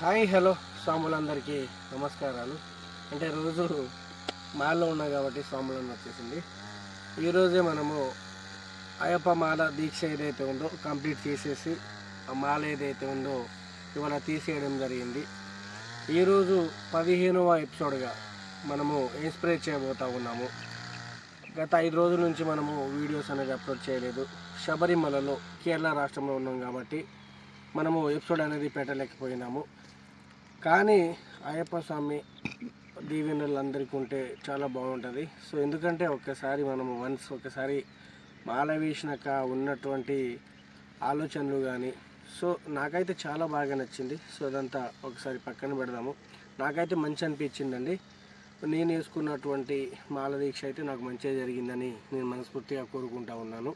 Hi hello స్వాములందరికీ నమస్కారాలు. అంటే రోజు మాల్లో ఉన్నా కాబట్టి స్వాములని వచ్చేసింది. ఈరోజే మనము అయ్యప్ప మాల దీక్ష ఏదైతే ఉందో కంప్లీట్ చేసేసి ఆ మాల ఏదైతే ఉందో ఇవాళ తీసేయడం జరిగింది. ఈరోజు పదిహేనవ ఎపిసోడ్గా మనము ఇన్స్పైర్ చేయబోతా ఉన్నాము. గత ఐదు రోజుల నుంచి మనము వీడియోస్ అనేది అప్లోడ్ చేయలేదు. శబరిమలలో కేరళ రాష్ట్రంలో ఉన్నాం కాబట్టి మనము ఎపిసోడ్ అనేది పెట్టలేకపోయినాము. కానీ అయ్యప్ప స్వామి దీవెనలు అందరికీ ఉంటే చాలా బాగుంటుంది. సో ఎందుకంటే ఒక్కసారి మనము వన్స్ ఒకసారి మాల వేసినాక ఉన్నటువంటి ఆలోచనలు కానీ సో నాకైతే చాలా బాగా నచ్చింది. సో అదంతా ఒకసారి పక్కన పెడదాము. నాకైతే మంచి అనిపించిందండి. నేను వేసుకున్నటువంటి మాల దీక్ష అయితే నాకు మంచిగా జరిగిందని నేను మనస్ఫూర్తిగా కోరుకుంటా ఉన్నాను.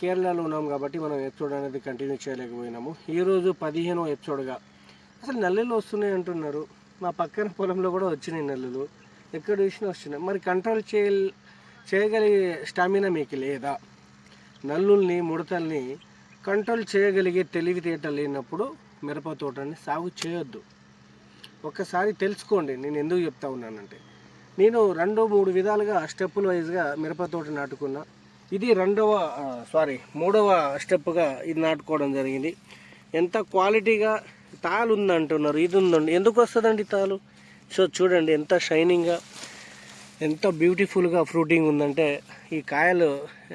కేరళలో ఉన్నాం కాబట్టి మనం ఎపిసోడ్ అనేది కంటిన్యూ చేయలేకపోయినాము. ఈరోజు పదిహేనో ఎపిసోడ్గా అసలు నల్లులు వస్తున్నాయి అంటున్నారు. మా పక్కన పొలంలో కూడా వచ్చినాయి నల్లులు. ఎక్కడ చూసినా వస్తున్నాయి. మరి కంట్రోల్ చేయ చేయగలిగే స్టామినా మీకు లేదా? నల్లుల్ని ముడతల్ని కంట్రోల్ చేయగలిగే తెలివితేట లేనప్పుడు మిరప తోటని సాగు చేయొద్దు. ఒక్కసారి తెలుసుకోండి. నేను ఎందుకు చెప్తా ఉన్నానంటే నేను రెండు మూడు విధాలుగా స్టెప్పుల వైజ్గా మిరప తోట నాటుకున్నా. ఇది రెండవ సారీ మూడవ స్టెప్గా ఇది నాటుకోవడం జరిగింది. ఎంత క్వాలిటీగా తాలు ఉందంటున్నారు ఇది ఉందండి ఎందుకు వస్తుందండి తాలు? సో చూడండి ఎంత షైనింగ్గా ఎంత బ్యూటిఫుల్గా ఫ్రూటింగ్ ఉందంటే ఈ కాయలు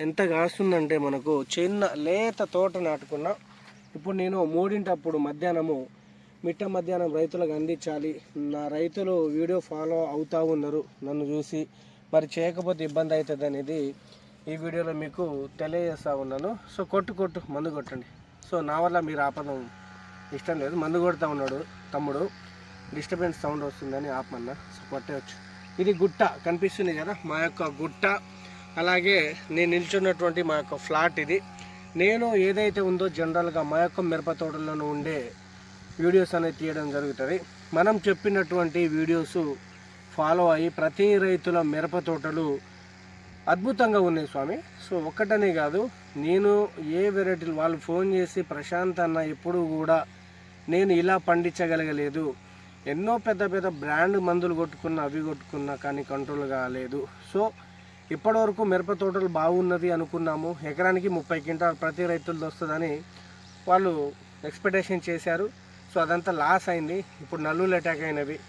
ఎంత కాస్తుందంటే మనకు చిన్న లేత తోట నాటుకున్న ఇప్పుడు నేను మూడింటప్పుడు మధ్యాహ్నము మిట్ట మధ్యాహ్నం రైతులకు అందించాలి. నా రైతులు వీడియో ఫాలో అవుతూ ఉన్నారు నన్ను చూసి. మరి చేయకపోతే ఇబ్బంది అవుతుంది అనేది ఈ వీడియోలో మీకు తెలియజేస్తూ ఉన్నాను. సో కొట్టు కొట్టు మందు కొట్టండి. సో నా వల్ల మీరు ఆపదం ఇష్టం లేదు. మందు కొడుతూ ఉన్నాడు తమ్ముడు. డిస్టర్బెన్స్ సౌండ్ వస్తుందని ఆపమన్నా. సో కొట్టేయచ్చు. ఇది గుట్ట. కనిపిస్తుంది కదా? మా యొక్క గుట్ట. అలాగే నేను నిల్చున్నటువంటి మా యొక్క ఫ్లాట్ ఇది. నేను ఏదైతే ఉందో జనరల్గా మా యొక్క మిరప తోటల్లో ఉండే వీడియోస్ అనేది తీయడం జరుగుతుంది. మనం చెప్పినటువంటి వీడియోస్ ఫాలో అయ్యి ప్రతి రైతుల మిరప తోటలు అద్భుతంగా ఉన్నాయి స్వామి. సో ఒక్కటనే కాదు నేను ఏ వెరైటీలు వాళ్ళు ఫోన్ చేసి ప్రశాంత్ అన్న ఎప్పుడు కూడా నేను ఇలా పండించగలగలేదు. ఎన్నో పెద్ద పెద్ద బ్రాండ్ మందులు కొట్టుకున్నా అవి కొట్టుకున్నా కానీ కంట్రోల్ కాలేదు సో ఇప్పటివరకు మిరప తోటలు బాగున్నది అనుకున్నాము. ఎకరానికి ముప్పై క్వింటాల్ ప్రతి రైతులది వస్తుందని వాళ్ళు ఎక్స్పెక్టేషన్ చేశారు. సో అదంతా లాస్ అయింది. ఇప్పుడు నల్లులు అటాక్ అయినవి.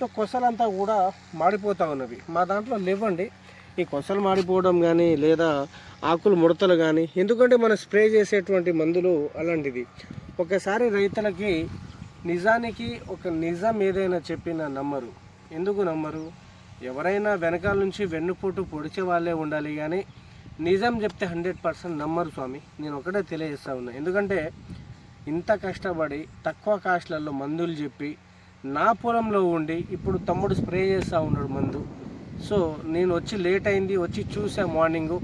సో కొసలంతా కూడా మాడిపోతూ ఉన్నవి. మా దాంట్లో లేవండి. ఈ కొసలు మాడిపోవడం కానీ లేదా ఆకులు ముడతలు కానీ ఎందుకంటే మనం స్ప్రే చేసేటువంటి మందులు అలాంటిది. ఒకసారి రైతులకి నిజానికి ఒక నిజం ఏదైనా చెప్పినా నమ్మరు. ఎందుకు నమ్మరు? ఎవరైనా వెనకాల నుంచి వెన్నుపోటు పొడిచే వాళ్ళే ఉండాలి కానీ నిజం చెప్తే హండ్రెడ్ పర్సెంట్ నమ్మరు స్వామి. నేను ఒకటే తెలియజేస్తా ఉన్నా. ఎందుకంటే ఇంత కష్టపడి తక్కువ కాస్ట్లలో మందులు చెప్పి నా పొలంలో ఉండి ఇప్పుడు తమ్ముడు స్ప్రే చేస్తూ ఉన్నాడు మందు. సో నేను వచ్చి లేట్ అయింది వచ్చి చూసా మార్నింగు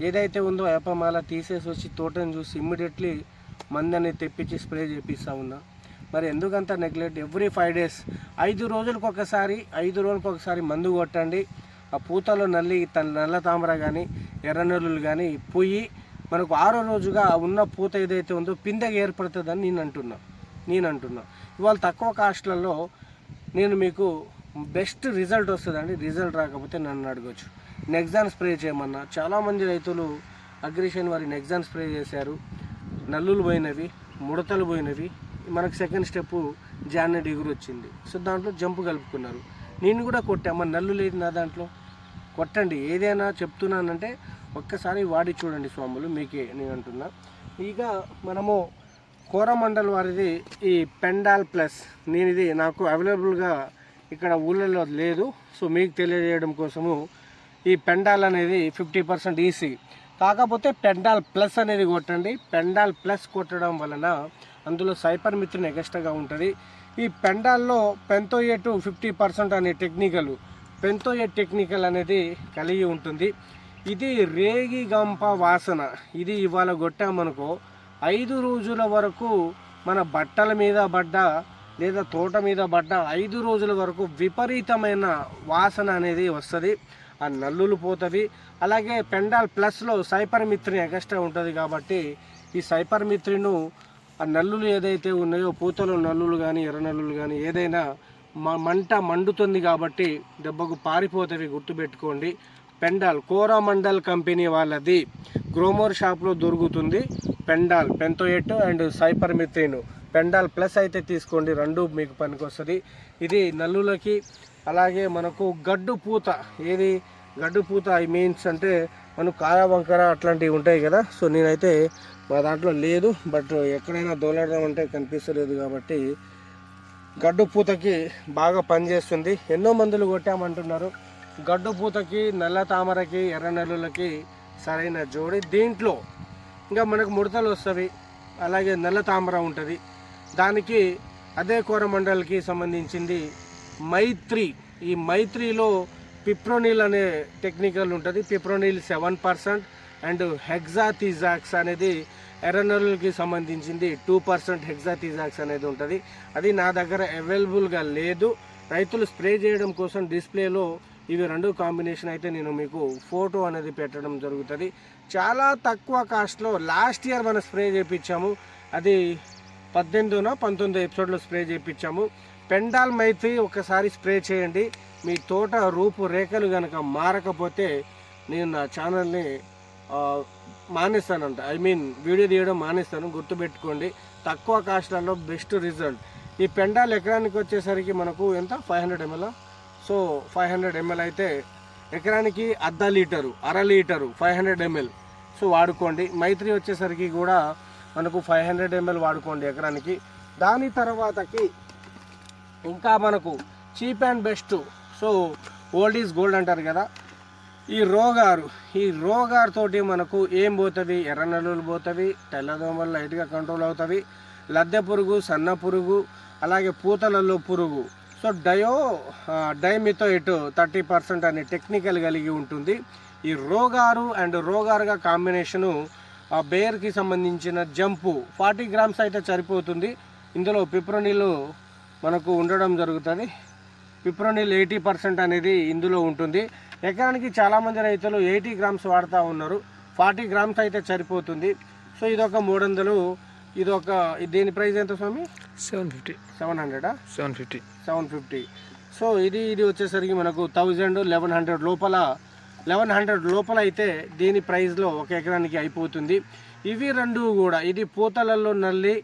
ఏదైతే ఉందో ఏపమాల తీసేసి వచ్చి తోటను చూసి ఇమ్మీడియట్లీ మందని తెప్పించి స్ప్రే చేపిస్తా ఉన్నా. మరి ఎందుకంత నెగ్లెక్ట్ ఎవ్రీ ఫైవ్ డేస్ ఐదు రోజులకు ఒకసారి ఐదు రోజులకు ఒకసారి మందు కొట్టండి. ఆ పూతలో నల్లి త- నల్ల తామర కానీ ఎర్రనల్లులు కానీ పోయి మనకు ఆరో రోజుగా ఉన్న పూత ఏదైతే ఉందో పిందెగా ఏర్పడుతుందని నేను అంటున్నా. నేను అంటున్నా. ఇవాళ తక్కువ కాస్ట్లలో నేను మీకు బెస్ట్ రిజల్ట్ వస్తుందండి. రిజల్ట్ రాకపోతే నన్ను అడగచ్చు. నెక్సాన్ స్ప్రే చేయమన్నా. చాలామంది రైతులు అగ్రిషన్ వారి నెక్సాన్ స్ప్రే చేశారు. నల్లులు పోయినవి ముడతలు పోయినవి. మనకు సెకండ్ స్టెప్ జానెట్ ఎగురు వచ్చింది. సో దాంట్లో జంపు కలుపుకున్నారు. నేను కూడా కొట్టామా నల్లు లేదు నా దాంట్లో. కొట్టండి. ఏదైనా చెప్తున్నానంటే ఒక్కసారి వాడి చూడండి స్వాములు. మీకే నేను అంటున్నా. ఇక మనము కోరమండల్ వారిది ఈ పెండాల్ ప్లస్ నేను ఇది నాకు అవైలబుల్గా ఇక్కడ ఊళ్ళలో లేదు. సో మీకు తెలియజేయడం కోసము ఈ పెండాల్ అనేది ఫిఫ్టీ పర్సెంట్ ఈసీ. కాకపోతే పెండాల్ ప్లస్ అనేది కొట్టండి. పెండాల్ ప్లస్ కొట్టడం వలన అందులో సైపర్ మిత్రుని ఎగస్ట్రాగా ఉంటుంది. ఈ పెండాల్లో పెంతోయేటు ఫిఫ్టీ పర్సెంట్ అనే టెక్నికల్ పెంతోయే టెక్నికల్ అనేది కలిగి ఉంటుంది. ఇది రేగి గంప వాసన. ఇది ఇవాళ కొట్టామనుకో ఐదు రోజుల వరకు మన బట్టల మీద పడ్డ లేదా తోట మీద పడ్డ ఐదు రోజుల వరకు విపరీతమైన వాసన అనేది వస్తుంది. ఆ నల్లులు పోతుంది అలాగే పెండాల్ ప్లస్లో సైపర్మిత్రిని ఎగస్ట్రా ఉంటుంది కాబట్టి ఈ సైపర్మిత్రిను ఆ నల్లులు ఏదైతే ఉన్నాయో పూతలు నల్లులు కానీ ఎర్ర నల్లులు కానీ ఏదైనా మ- మంట మండుతుంది కాబట్టి దెబ్బకు పారిపోతవి గుర్తుపెట్టుకోండి. పెండాల్ కోరామండల్ కంపెనీ వాళ్ళది. గ్రోమోర్ షాప్లో దొరుకుతుంది పెండాల్ పెంతోయెట్ అండ్ సైపర్మిత్రిను పెండాల్ ప్లస్ అయితే తీసుకోండి రెండు మీకు పనికొస్తుంది. ఇది నల్లులకి అలాగే మనకు గడ్డు పూత ఏది? గడ్డు పూత ఐ మీన్స్ అంటే మనకు కాయ వంకర అట్లాంటివి ఉంటాయి కదా. సో నేనైతే మా దాంట్లో లేదు బట్ ఎక్కడైనా దోలడం అంటే కనిపిస్తలేదు కాబట్టి గడ్డు పూతకి బాగా పనిచేస్తుంది. ఎన్నో మందులు కొట్టామంటున్నారు. గడ్డు పూతకి నల్ల తామరకి ఎర్ర నెల్లులకి సరైన జోడి. దీంట్లో ఇంకా మనకు ముడతలు వస్తవి అలాగే నల్ల తామర ఉంటుంది. దానికి అదే కోరమండల్కి సంబంధించింది మైత్రి. ఈ మైత్రిలో పిప్రోనిల్ అనే టెక్నికల్ ఉంటుంది. Fipronil seven percent and hexythiazox అనేది ఎర్రనరులకి సంబంధించింది టూ పర్సెంట్ హెగ్జాతిజాక్స్ అనేది ఉంటుంది. అది నా దగ్గర అవైలబుల్గా లేదు. రైతులు స్ప్రే చేయడం కోసం డిస్ప్లేలో ఇవి రెండు కాంబినేషన్ అయితే నేను మీకు ఫోటో అనేది పెట్టడం జరుగుతుంది. చాలా తక్కువ కాస్ట్లో లాస్ట్ ఇయర్ మనం స్ప్రే చేయించాము అది పద్దెనిమిదిన పంతొమ్మిది ఎపిసోడ్లో స్ప్రే చేయించాము. పెండాల్ మైత్రి ఒకసారి స్ప్రే చేయండి. మీ తోట రూపు రేఖలు కనుక మారకపోతే నేను నా ఛానల్ని మానేస్తానంట. ఐ మీన్ వీడియో తీయడం మానేస్తాను. గుర్తుపెట్టుకోండి. తక్కువ కాస్ట్లలో బెస్ట్ రిజల్ట్. ఈ పెండాల్ ఎకరానికి వచ్చేసరికి మనకు ఎంత? Five hundred ML. So five hundred ML అయితే ఎకరానికి అర్ధ లీటరు అర litre five hundred ML. So వాడుకోండి. మైత్రి వచ్చేసరికి కూడా మనకు ఫైవ్ హండ్రెడ్ ఎంఎల్ వాడుకోండి ఎకరానికి. దాని తర్వాతకి ఇంకా మనకు cheap and best so old is gold అంటారు కదా. ఈ రోగారు ఈ రోగారు తోటి మనకు ఏం పోతుంది? ఎర్ర నెలలు పోతుంది తెల్లదోమలు లైట్గా కంట్రోల్ అవుతుంది లద్దె పురుగు సన్న పురుగు అలాగే పూతలలో పురుగు. సో డయో ఆ, డైమితో థర్టీ పర్సెంట్ అనే టెక్నికల్ కలిగి ఉంటుంది. ఈ రోగారు అండ్ రోగారుగా కాంబినేషను బేర్కి సంబంధించిన జంపు ఫార్టీ గ్రామ్స్ అయితే సరిపోతుంది. ఇందులో పిప్రోనిలు మనకు ఉండడం జరుగుతుంది. పిప్రోనిల్ ఎయిటీ పర్సెంట్ అనేది ఇందులో ఉంటుంది. ఎకరానికి చాలామంది రైతులు ఎయిటీ గ్రామ్స్ వాడుతూ ఉన్నారు. ఫార్టీ గ్రామ్స్ అయితే సరిపోతుంది. సో ఇదొక మూడు వందలు ఇదొక దీని ప్రైస్ ఎంత స్వామి? Seven fifty. Seven హండ్రెడా? Seven fifty. Seven fifty. So ఇది ఇది వచ్చేసరికి మనకు థౌజండ్ లెవెన్ హండ్రెడ్ లోపల లెవెన్ హండ్రెడ్ లోపల అయితే దీని ప్రైస్లో ఒక ఎకరానికి అయిపోతుంది. ఇవి రెండు కూడా ఇది పూతలలో నల్లి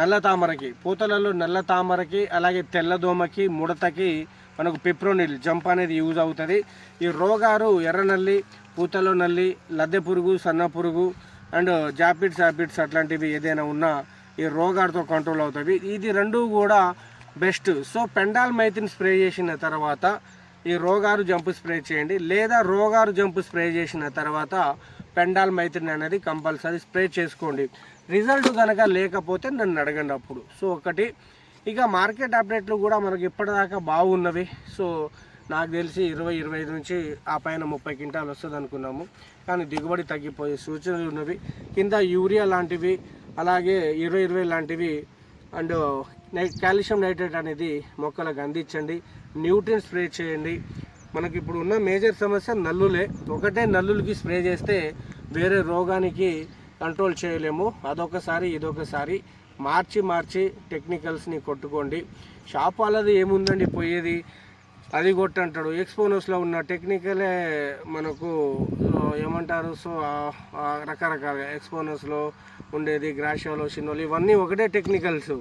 నల్ల తామరకి పూతలలో నల్ల తామరకి అలాగే తెల్లదోమకి ముడతకి మనకు పిప్రోనిల్ జంప్ అనేది యూజ్ అవుతుంది. ఈ రోగారు ఎర్ర నల్లి పూతలో నల్లి లద్దె పురుగు సన్న పురుగు అండ్ జాపిడ్స్ యాపిడ్స్ అట్లాంటివి ఏదైనా ఉన్నా ఈ రోగార్తో కంట్రోల్ అవుతుంది ఇది రెండు కూడా బెస్ట్. సో పెండాల్ మైతిని స్ప్రే చేసిన తర్వాత ఈ రోగారు జంపు స్ప్రే చేయండి. లేదా రోగారు జంపు స్ప్రే చేసిన తర్వాత పెండాల్ మైత్రిని అనేది కంపల్సరీ స్ప్రే చేసుకోండి. రిజల్ట్ కనుక లేకపోతే నన్ను అడగండి అప్పుడు. సో ఒకటి ఇక మార్కెట్ అప్డేట్లు కూడా మనకి ఇప్పటిదాకా బాగున్నవి. సో నాకు తెలిసి ఇరవై ఇరవై ఐదు నుంచి ఆ పైన ముప్పై క్వింటాలు వస్తుంది అనుకున్నాము. కానీ దిగుబడి తగ్గిపోయే సూచనలు ఉన్నవి. కింద యూరియా లాంటివి అలాగే ఇరవై ఇరవై లాంటివి అండ్ నై కాల్షియం నైట్రేట్ అనేది మొక్కలకు అందించండి. న్యూట్రిన్ స్ప్రే చేయండి. మనకి ఇప్పుడు ఉన్న మేజర్ సమస్య నల్లులే. ఒకటే నల్లులకి స్ప్రే చేస్తే వేరే రోగానికి కంట్రోల్ చేయలేము. అదొకసారి ఇదొకసారి. మార్చి మార్చి టెక్నికల్స్ని కొట్టుకోండి. షాప్ వాళ్ళది ఏముందండి పోయేది? అది కొట్టంటాడు. ఎక్స్పోనోస్లో ఉన్న టెక్నికలే మనకు ఏమంటారు? సో రకరకాల ఎక్స్పోనోస్లో ఉండేది గ్రాషియాలో షిన్నోలు ఇవన్నీ ఒకటే టెక్నికల్స్.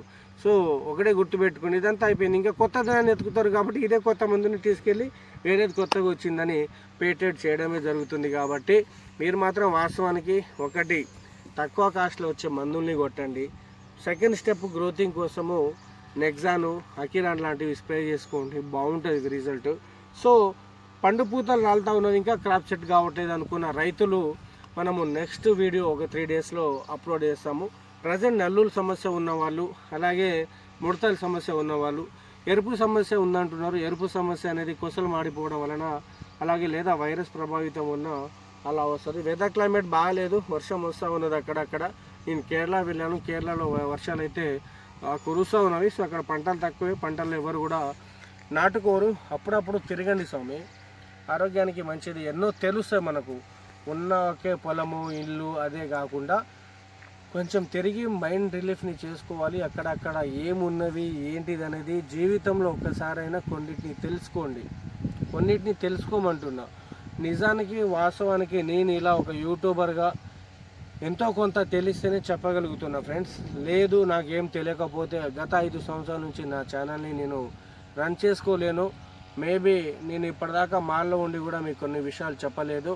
సో ఒకటే గుర్తుపెట్టుకుని ఇదంతా అయిపోయింది. ఇంకా కొత్త దాన్ని ఎత్తుకుతారు కాబట్టి ఇదే కొత్త మందుని తీసుకెళ్ళి వేరేది కొత్తగా వచ్చిందని పేటెంట్ చేయడమే జరుగుతుంది కాబట్టి మీరు మాత్రం వాస్తవానికి ఒకటి తక్కువ కాస్ట్లో వచ్చే మందుల్ని కొట్టండి. సెకండ్ స్టెప్ గ్రోతింగ్ కోసము నెక్సాను అకిరాన్ లాంటివి స్ప్రే చేసుకోండి. బాగుంటుంది రిజల్ట్. సో పండు పూతలు రాలుతా ఉన్నది ఇంకా క్రాప్ సెట్ కావట్లేదు అనుకున్న రైతులు మనము నెక్స్ట్ వీడియో ఒక త్రీ డేస్లో అప్లోడ్ చేస్తాము. ప్రజెంట్ నల్లూరు సమస్య ఉన్నవాళ్ళు అలాగే ముడతల సమస్య ఉన్నవాళ్ళు ఎరుపు సమస్య ఉందంటున్నారు. ఎరుపు సమస్య అనేది కొసలు మాడిపోవడం వలన అలాగే లేదా వైరస్ ప్రభావితం ఉన్న అలా వస్తుంది. వెదర్ క్లైమేట్ బాగాలేదు వర్షం వస్తూ ఉన్నది అక్కడక్కడ. నేను కేరళ వెళ్ళాను. కేరళలో వర్షాలు అయితే కురుస్తూ ఉన్నవి. సో అక్కడ పంటలు తక్కువే. పంటలు ఎవరు కూడా నాటుకోరు. అప్పుడప్పుడు తిరగండి స్వామి. ఆరోగ్యానికి మంచిది. ఎన్నో తెలుస్తాయి మనకు. ఉన్న ఒకే పొలము ఇల్లు అదే కాకుండా కొంచెం తిరిగి మైండ్ రిలీఫ్ని చేసుకోవాలి. అక్కడక్కడ ఏమున్నవి ఏంటిది అనేది జీవితంలో ఒక్కసారైనా కొన్నిటిని తెలుసుకోండి. కొన్నిటిని తెలుసుకోమంటున్నా. నిజానికి వాస్తవానికి నేను ఇలా ఒక యూట్యూబర్గా ఎంతో కొంత తెలిస్తేనే చెప్పగలుగుతున్నా ఫ్రెండ్స్. లేదు నాకేం తెలియకపోతే గత ఐదు సంవత్సరాల నుంచి నా ఛానల్ని నేను రన్ చేసుకోలేను. మేబీ నేను ఇప్పటిదాకా మాల్లో ఉండి కూడా మీకు కొన్ని విషయాలు చెప్పలేదు.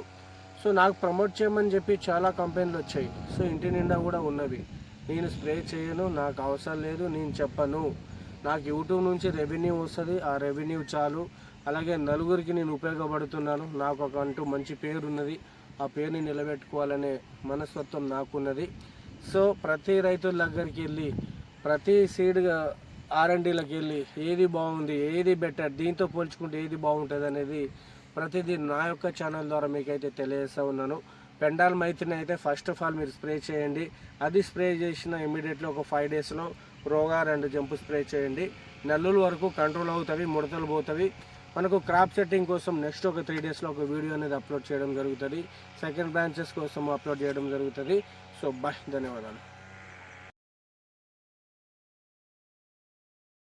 సో నాకు ప్రమోట్ చేయమని చెప్పి చాలా కంపెనీలు వచ్చాయి. సో ఇంటి నిండా కూడా ఉన్నవి. నేను స్ప్రే చేయను నాకు అవసరం లేదు నేను చెప్పను. నాకు యూట్యూబ్ నుంచి రెవెన్యూ వస్తుంది ఆ రెవెన్యూ చాలు. అలాగే నలుగురికి నేను ఉపయోగపడుతున్నాను. నాకు ఒక అంటూ మంచి పేరు ఉన్నది ఆ పేరుని నిలబెట్టుకోవాలనే మనస్తత్వం నాకున్నది. సో ప్రతి రైతుల దగ్గరికి వెళ్ళి ప్రతి సీడ్ ఆర్ఎండీలకు వెళ్ళి ఏది బాగుంది ఏది బెటర్ దీంతో పోల్చుకుంటే ఏది బాగుంటుంది అనేది ప్రతిదీ నా యొక్క ఛానల్ ద్వారా మీకైతే తెలియజేస్తూ ఉన్నాను. పెండాల్ మైత్రిని అయితే ఫస్ట్ ఆఫ్ ఆల్ మీరు స్ప్రే చేయండి. అది స్ప్రే చేసిన ఇమీడియట్లీ ఒక ఫైవ్ డేస్లో రోగా రెండు జంపు స్ప్రే చేయండి. నెల్లుల వరకు కంట్రోల్ అవుతాయి ముడతలు పోతాయి. మనకు క్రాప్ సెట్టింగ్ కోసం నెక్స్ట్ ఒక త్రీ డేస్లో ఒక వీడియో అనేది అప్లోడ్ చేయడం జరుగుతుంది. సెకండ్ బ్రాంచెస్ కోసం అప్లోడ్ చేయడం జరుగుతుంది. సో బాయ్ ధన్యవాదాలు.